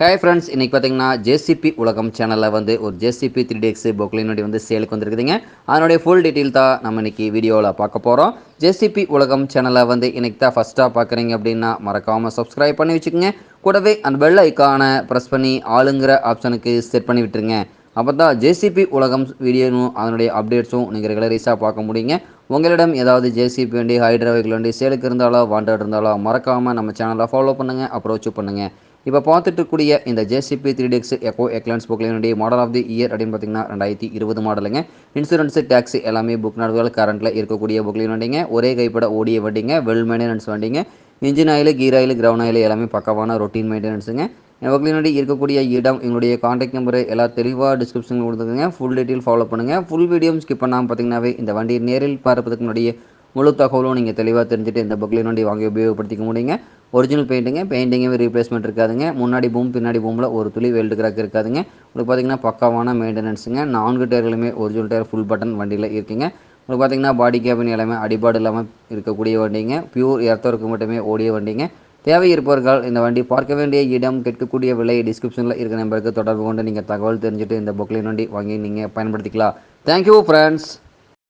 Hi friends இன்றைக்கி பார்த்தீங்கன்னா JCB உலகம் சேனலில் வந்து ஒரு ஜேசிபி த்ரீ டெக்ஸ் பொக்லின் வந்து சேலுக்கு வந்திருக்குதுங்க. அதனுடைய ஃபுல் டீட்டெயில் தான் நம்ம இன்றைக்கி வீடியோவில் பார்க்க போகிறோம் ஜேசிபி உலகம் சேனலை வந்து இன்றைக்கி தான் ஃபஸ்ட்டாக பார்க்குறீங்க அப்படின்னா மறக்காமல் சப்ஸ்கிரைப் பண்ணி வச்சுக்கோங்க. கூடவே அந்த பெல் ஐக்கானை ப்ரெஸ் பண்ணி ஆளுங்கிற ஆப்ஷனுக்கு செட் பண்ணி விட்டுருங்க. அப்போ தான் ஜேசிபி உலகம் வீடியோவும் அதனுடைய அப்டேட்ஸும் நீங்கள் ரெகுலரைஸாக பார்க்க முடியுங்க. உங்களிடம் ஏதாவது ஜேசிபி வண்டி ஹைட்ரா வெஹிக்கிள் வண்டி சேலுக்கு இருந்தாலோ வாண்டட் இருந்தாலோ மறக்காமல் நம்ம சேனலை ஃபாலோ பண்ணுங்கள் அப்ரோச்சும் பண்ணுங்கள் இப்போ பார்த்துட்டு இருக்கக்கூடிய இந்த JCB three DX eco excellence புக்லினுடைய model of the year அப்படின்னு பார்த்தீங்கன்னா ரெண்டாயிரத்தி இருபது மாடலுங்க இன்சூரன்ஸு டேக்ஸ் எல்லாமே புக் நடுவில் கரண்ட்டில் இருக்கக்கூடிய புக்லின் வண்டிங்க ஒரே கைப்பட ஓடிய வண்டிங்க வெல் மெயின்டெனன்ஸ் வண்டிங்க. Engine oil gear oil ground oil எல்லாமே பக்கமான ரொட்டீன் மெயின்டெனன்ஸுங்க புக்லினுடைய இருக்கக்கூடிய இடம் எங்களுடைய காண்டாக்ட் நம்பர் எல்லாம் தெளிவாக டிஸ்கிரிப்ஷனில் கொடுத்துருங்க ஃபுல் டீட்டெயில் ஃபாலோ பண்ணுங்கள் ஃபுல் வீடியோ ஸ்கிப் பண்ணாமல் பார்த்தீங்கன்னாவே இந்த வண்டியை நேரில் பார்ப்பதுக்கு முன்னாடியே முழு தகவலும் நீங்கள் தெளிவாக தெரிஞ்சுட்டு இந்த புக்லின் வண்டி வாங்கி உபயோகப்படுத்திக்க முடியுங்க. ஒரிஜினல் பெயிண்டிங்க பெயிண்டிங்கே ரீப்ளேஸ்மெண்ட் இருக்காதுங்க. முன்னாடி பூம் பின்னாடி பூமில் ஒரு துளி வெல்டு கிராக் இருக்காதுங்க. உங்களுக்கு பார்த்தீங்கன்னா பக்காவான மெயின்டெனன்ஸுங்க நான்கு டயர்களுமே ஒரிஜினல் டயர் ஃபுல் பட்டன் வண்டியில் இருக்குங்க. உங்களுக்கு பார்த்தீங்கன்னா பாடி கேபின் எல்லாமே அடிபாடு இல்லாமல் இருக்கக்கூடிய வண்டிங்க. பியூர் எர்த்தவருக்கு மட்டுமே ஓடிய வண்டிங்க. தேவை இருப்பவர்கள் இந்த வண்டி பார்க்க வேண்டிய இடம் கேட்கக்கூடிய விலை டிஸ்கிரிப்ஷனில் இருக்கிற நம்பருக்கு தொடர்பு கொண்டு நீங்கள் தகவல் தெரிஞ்சுட்டு இந்த புக்லின் வண்டி வாங்கி நீங்கள் பயன்படுத்திக்கலாம். Thank you friends